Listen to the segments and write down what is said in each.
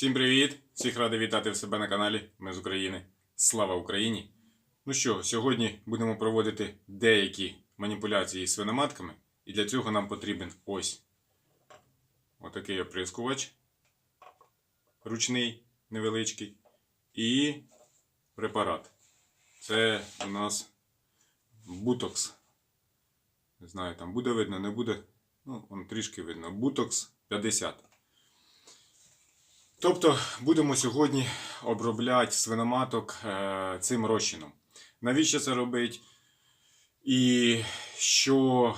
Всім привіт! Всіх радий вітати в себе на каналі. Ми з України. Слава Україні! Ну що, сьогодні будемо проводити деякі маніпуляції з свиноматками, і для цього нам потрібен ось отакий оприскувач ручний, невеличкий, і препарат. Це у нас бутокс. Не знаю, там буде видно, не буде. Ну, он трішки видно. Бутокс 50. Тобто будемо сьогодні обробляти свиноматок е, цим розчином. Навіщо це робить? І що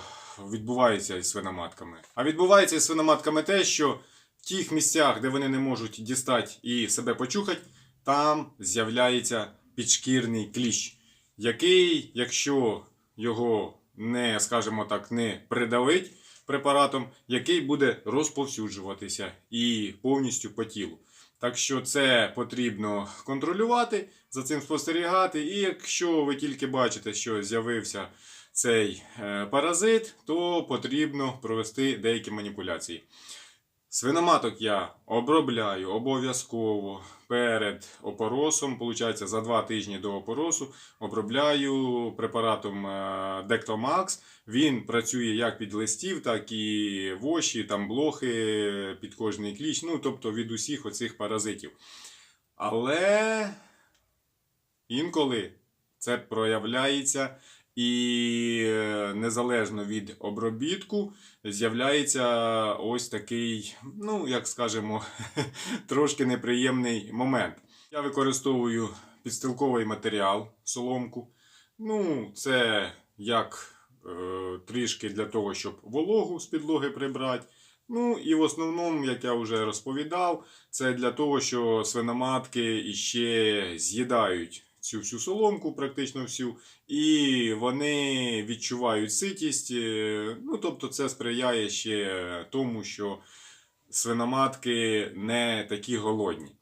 відбувається із свиноматками? А відбувається із свиноматками те, що в тих місцях, де вони не можуть дістати і себе почухати, там з'являється підшкірний кліщ, який, якщо його не, скажімо так, не придавить препаратом, який буде розповсюджуватися і повністю по тілу. Так що це потрібно контролювати, за цим спостерігати. І якщо ви тільки бачите, що з'явився цей е, паразит, то потрібно провести деякі маніпуляції. Свиноматок я обробляю обов'язково перед опоросом. Получається, за два тижні до опоросу обробляю препаратом Dectomax. Він працює як під листів, так і воші, там блохи, під кожний кліщ, ну тобто від усіх оцих паразитів. Але інколи це проявляється і е, незалежно від обробітку з'являється ось такий, ну, як скажемо, трошки неприємний момент. Я використовую підстилковий матеріал, соломку. Ну, це як е, трішки для того, щоб вологу з підлоги прибрати. Ну і в основному, як я вже розповідав, це для того, що свиноматки іще з'їдають цю всю соломку, практично всю, і вони відчувають ситість. е, Ну, тобто, це сприяє ще тому, що свиноматки не такі голодні.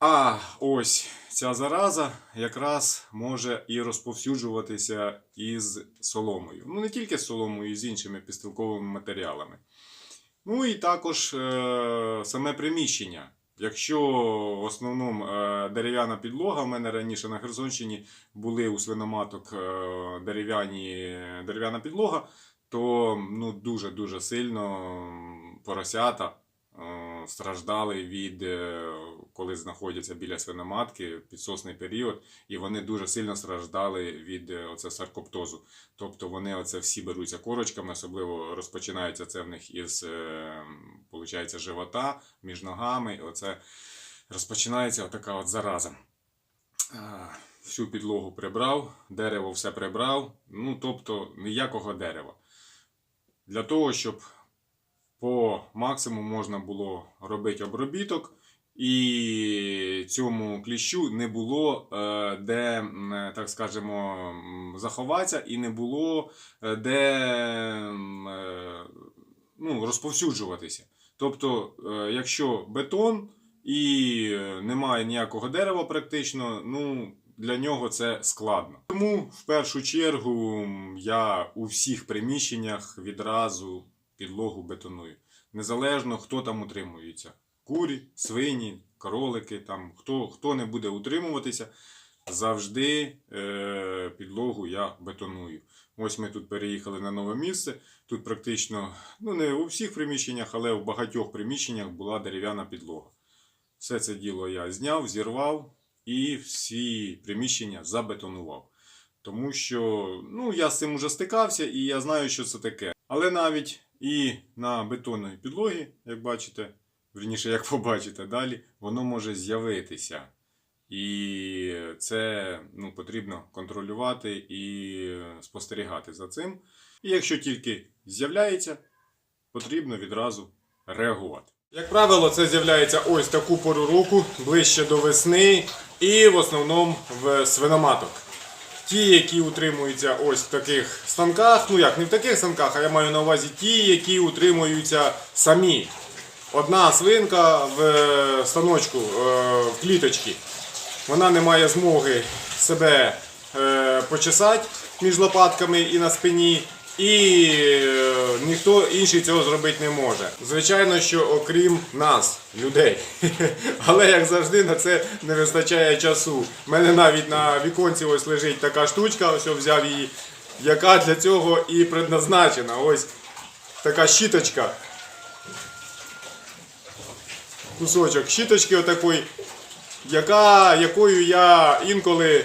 А ось ця зараза якраз може і розповсюджуватися із соломою. Ну, не тільки з соломою, і з іншими підстилковими матеріалами. Ну і також е, саме приміщення. Якщо в основному е, дерев'яна підлога, в мене раніше на Херсонщині були у свиноматок е, дерев'яні, дерев'яна підлога, то ну, дуже-дуже сильно поросята е, страждали від, коли знаходяться біля свиноматки, підсосний період, і вони дуже сильно страждали від е, оце саркоптозу. Тобто вони оце всі беруться корочками, особливо розпочинається це в них із е, получається, живота, між ногами. Оце розпочинається така от зараза. Всю підлогу прибрав, дерево все прибрав. Ну, тобто ніякого дерева. Для того, щоб по максимуму можна було робити обробіток, і цьому кліщу не було е, де, так скажемо, заховатися, і не було е, де е, ну, розповсюджуватися. Тобто, якщо бетон і немає ніякого дерева практично, ну, для нього це складно. Тому в першу чергу я у всіх приміщеннях відразу підлогу бетоную. Незалежно хто там утримується. Курі, свині, кролики, там, хто, хто не буде утримуватися, завжди е, підлогу я бетоную. Ось ми тут переїхали на нове місце. Тут практично, ну не у всіх приміщеннях, але в багатьох приміщеннях була дерев'яна підлога. Все це діло я зняв, зірвав і всі приміщення забетонував. Тому що ну, я з цим уже стикався і я знаю, що це таке. Але навіть і на бетонній підлогі, як бачите, верніше, як побачите далі, воно може з'явитися. І це ну, потрібно контролювати і спостерігати за цим. І якщо тільки з'являється, потрібно відразу реагувати. Як правило, це з'являється ось таку пору року, ближче до весни, і в основному в свиноматок. Ті, які утримуються ось в таких станках, ну як не в таких станках, а я маю на увазі ті, які утримуються самі. Одна свинка в е, станочку, е, в кліточці. Вона не має змоги себе е, почесати між лопатками і на спині. І ніхто інший цього зробити не може. Звичайно, що окрім нас, людей. Але як завжди, на це не вистачає часу. У мене навіть на віконці ось лежить така штучка, ось взяв її, яка для цього і предназначена. Ось така щіточка. Кусочок щіточки отакої, яка, якою я інколи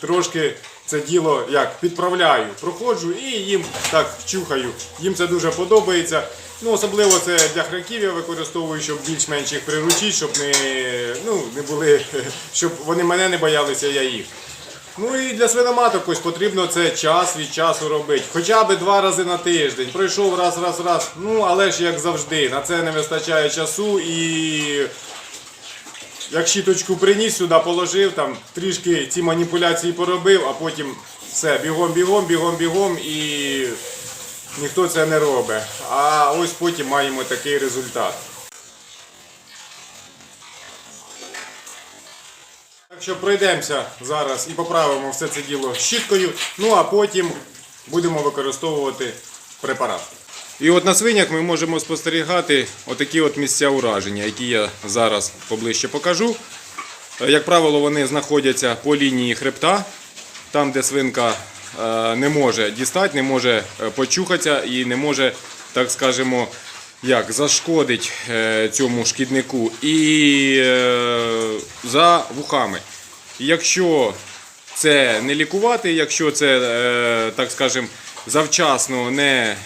трошки це діло як підправляю, проходжу і їм так чухаю. Їм це дуже подобається. Ну, особливо це для храків я використовую, щоб більш-менш їх приручити, щоб не, ну, не були, щоб вони мене не боялися, я їх. Ну і для свиноматок ось потрібно це час від часу робити. Хоча б два рази на тиждень. Пройшов раз, раз, раз. Ну, але ж як завжди, на це не вистачає часу і як щіточку приніс сюди, положив, там трішки ці маніпуляції поробив, а потім все, бігом, бігом, бігом, бігом і ніхто це не робить. А ось потім маємо такий результат. Що пройдемося зараз і поправимо все це діло щіткою, ну а потім будемо використовувати препарат. І от на свинях ми можемо спостерігати отакі от місця ураження, які я зараз поближче покажу. Е, Як правило, вони знаходяться по лінії хребта, там, де свинка е, не може дістати, не може е, почухатися і не може, так скажемо, як, зашкодить цьому шкіднику і за вухами. Якщо це не лікувати, якщо це, е, так скажемо, завчасно не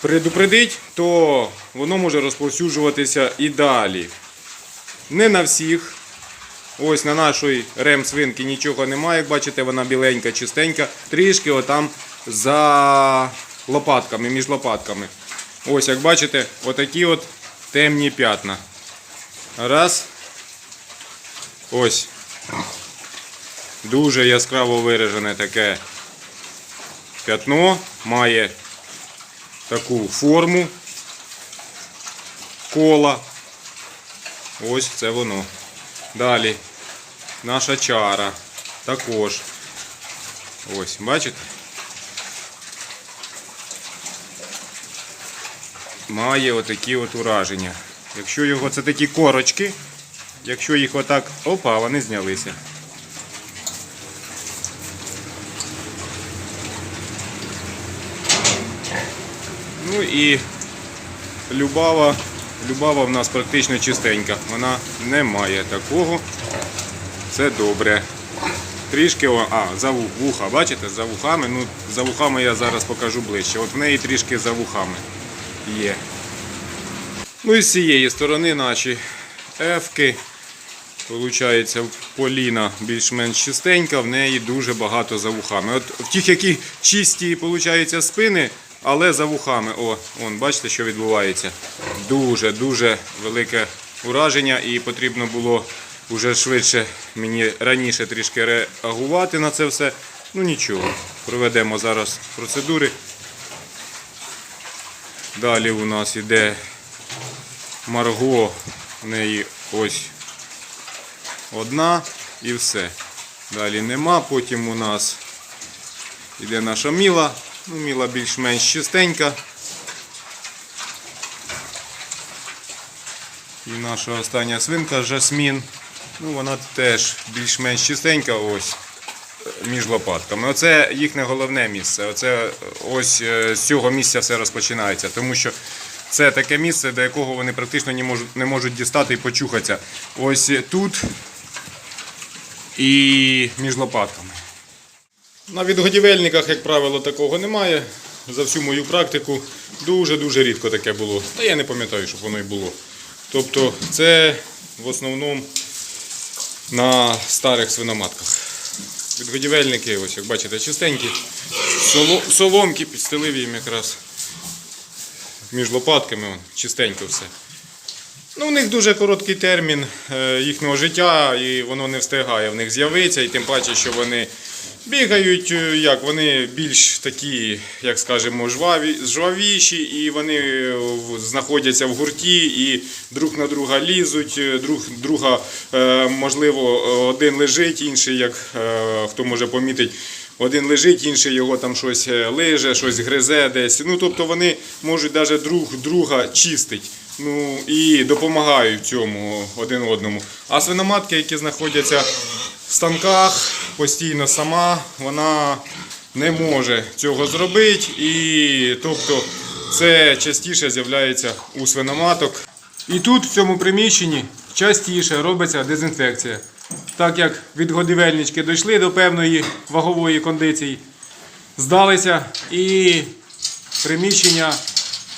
предупредить, то воно може розповсюджуватися і далі. Не на всіх. Ось на нашої рем-свинки нічого немає, як бачите, вона біленька, чистенька. Трішки отам за лопатками, між лопатками. Ось, як бачите, отакі от темні п'ятна. Раз. Ось. Дуже яскраво виражене таке п'ятно. Має таку форму кола. Ось це воно. Далі наша чара. Також. Ось, бачите? Має отакі от ураження. Якщо його це такі корочки, якщо їх отак, опа, вони знялися. Ну і Любава, Любава в нас практично чистенька. Вона не має такого. Це добре. Трішки, а, за вуха, бачите, за вухами. Ну, за вухами я зараз покажу ближче. От в неї трішки за вухами є. Ну і з цієї сторони наші ефки. Получається, Поліна більш-менш чистенька, в неї дуже багато за вухами. От в тих, які чисті получаються спини, але за вухами. О, он, бачите, що відбувається. Дуже-дуже велике ураження і потрібно було вже швидше мені раніше трішки реагувати на це все. Ну нічого, проведемо зараз процедури. Далі у нас іде Марго, в неї ось одна і все. Далі нема. Потім у нас іде наша міла. Ну, міла більш-менш чистенька. І наша остання свинка Жасмін. Ну, вона теж більш-менш чистенька ось між лопатками. Оце їхнє головне місце. Оце е, ось е, з цього місця все розпочинається. Тому що це таке місце, до якого вони практично не можуть, не можуть дістати і почухатися. Ось тут і між лопатками. На відгодівельниках, як правило, такого немає. За всю мою практику дуже-дуже рідко таке було. Та я не пам'ятаю, щоб воно й було. Тобто це в основному на старих свиноматках. Відгодівельники, ось як бачите, чистенькі. Соломки підстелив їм якраз між лопатками, чистенько все. Ну, у них дуже короткий термін е, їхнього життя, і воно не встигає в них з'явитися, і тим паче, що вони бігають, е, як вони більш такі, як скажемо, жваві, жвавіші, і вони е, знаходяться в гурті і друг на друга лізуть, друг друга, можливо, один лежить, інший, як хто може помітить, один лежить, інший його там щось лиже, щось гризе десь. Ну, тобто вони можуть навіть друг друга чистить. Ну і допомагають цьому один одному. А свиноматки, які знаходяться в станках постійно сама, вона не може цього зробити. І тобто це частіше з'являється у свиноматок. І тут, в цьому приміщенні, частіше робиться дезінфекція. Так як від годівельнички дійшли до певної вагової кондиції, здалися і приміщення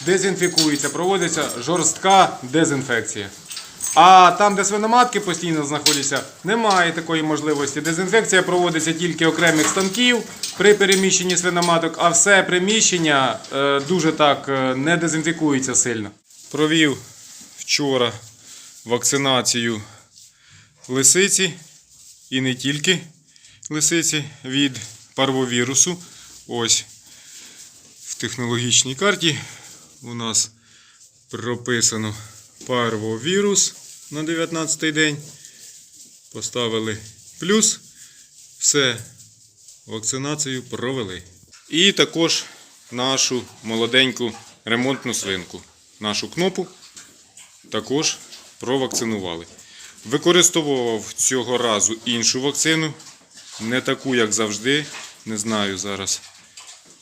дезінфікується, проводиться жорстка дезінфекція. А там, де свиноматки постійно знаходяться, немає такої можливості. Дезінфекція проводиться тільки окремих станків при переміщенні свиноматок, а все приміщення е, дуже так е, не дезінфікується сильно. Провів вчора вакцинацію лисиці і не тільки лисиці від парвовірусу. Ось в технологічній карті у нас прописано парвовірус на 19 день. Поставили плюс. Все, вакцинацію провели. І також нашу молоденьку ремонтну свинку, нашу кнопу також провакцинували. Використовував цього разу іншу вакцину, не таку, як завжди. Не знаю зараз,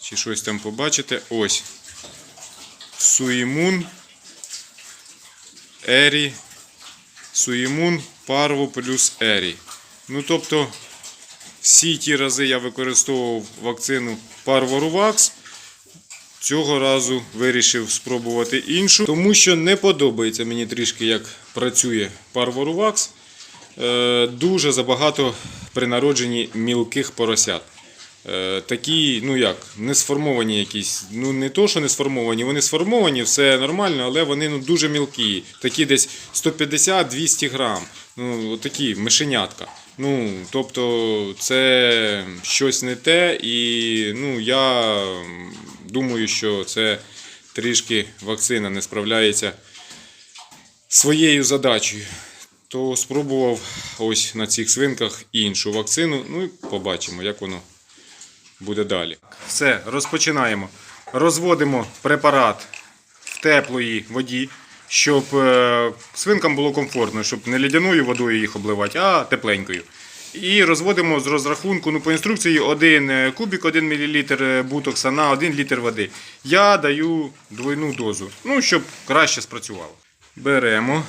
чи щось там побачите. Ось. Суїмун Ері. Суїмун Парво плюс Ері. Ну, тобто, всі ті рази я використовував вакцину Parvoruvax. Цього разу вирішив спробувати іншу, тому що не подобається мені трішки, як працює Parvoruvax. Е, Дуже забагато при народженні мілких поросят. Е, Такі, ну як, не сформовані якісь. Ну не то, що не сформовані, вони сформовані, все нормально, але вони ну, дуже мілкі. Такі десь 150-200 грам. Ну, такі мишенятка. Ну, тобто, це щось не те, і ну, я думаю, що це трішки вакцина не справляється своєю задачею. То спробував ось на цих свинках іншу вакцину. Ну і побачимо, як воно буде далі. Все, розпочинаємо. Розводимо препарат в теплої воді, щоб е, свинкам було комфортно, щоб не лідяною водою їх обливати, а тепленькою. І розводимо з розрахунку, ну по інструкції, один е, кубик, 1 мл бутокса на 1 літр води. Я даю двойну дозу, ну, щоб краще спрацювало. Беремо.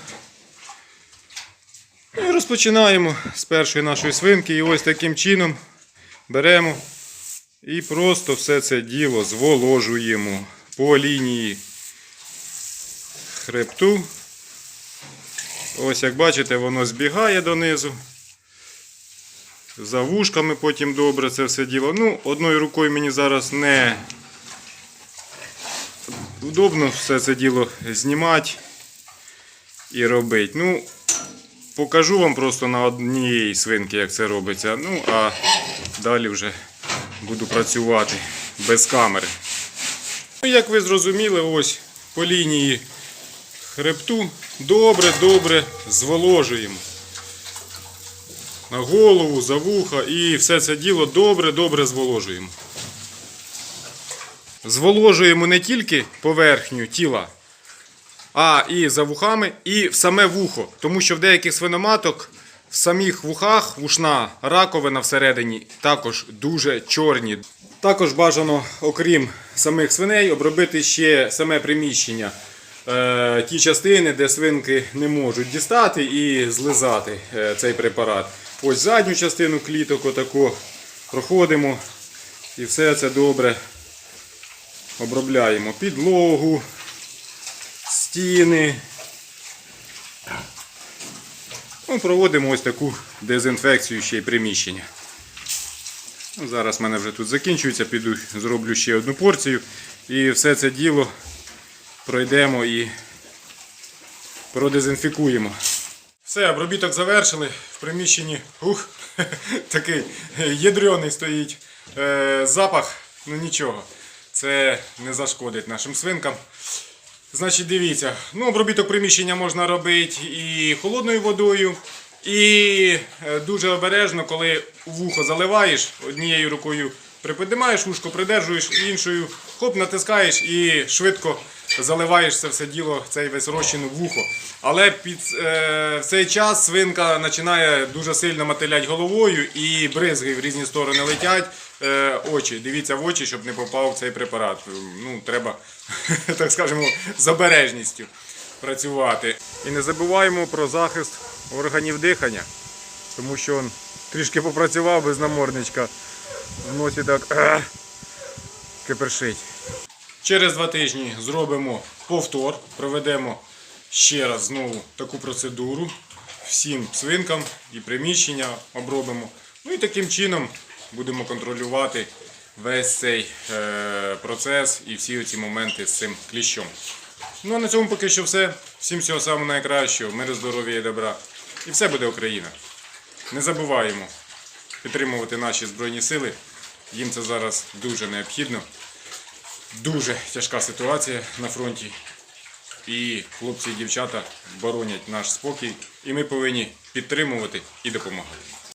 І розпочинаємо з першої нашої свинки. І ось таким чином беремо і просто все це діло зволожуємо по лінії хребту. Ось як бачите, воно збігає донизу. За вушками потім добре це все діло. Ну, одною рукою мені зараз не удобно все це діло знімати і робити. Ну, покажу вам просто на одній свинці, як це робиться. Ну, а далі вже буду працювати без камери. Ну, як ви зрозуміли, ось по лінії хребту добре-добре зволожуємо. На голову, за вуха і все це діло добре-добре зволожуємо. Зволожуємо не тільки поверхню тіла, а і за вухами, і в саме вухо. Тому що в деяких свиноматок в самих вухах вушна раковина всередині також дуже чорні. Також бажано, окрім самих свиней, обробити ще саме приміщення. Е, ті частини, де свинки не можуть дістати і злизати е, цей препарат. Ось задню частину кліток отако проходимо і все це добре обробляємо. Підлогу, стіни. Ну, проводимо ось таку дезінфекцію ще й приміщення. Ну, Зараз в мене вже тут закінчується, піду зроблю ще одну порцію. І все це діло пройдемо і продезінфікуємо. Все, обробіток завершили. В приміщенні ух, такий ядрений стоїть е, запах, ну нічого. Це не зашкодить нашим свинкам. Значить, дивіться, ну, обробіток приміщення можна робити і холодною водою, І е, дуже обережно, коли вухо заливаєш, однією рукою приподнімаєш, вушко придержуєш, іншою хоп, натискаєш і швидко заливаєш це все діло, цей весь розчин у вухо. Але під е, в цей час свинка починає дуже сильно мотилять головою і бризги в різні сторони летять. Е, очі, дивіться в очі, щоб не попав цей препарат. Ну, треба, так скажемо, з обережністю працювати. І не забуваємо про захист органів дихання, тому що він трішки попрацював без намордничка. В носі так е, кипершить. Через два тижні зробимо повтор, проведемо ще раз знову таку процедуру. Всім свинкам і приміщення обробимо. Ну і таким чином будемо контролювати весь цей е, процес і всі ці моменти з цим кліщом. Ну а на цьому поки що все. Всім всього самого найкращого, миру, здоров'я і добра. І все буде Україна. Не забуваємо підтримувати наші Збройні Сили. Їм це зараз дуже необхідно. Дуже тяжка ситуація на фронті. І хлопці і дівчата боронять наш спокій. І ми повинні підтримувати і допомагати.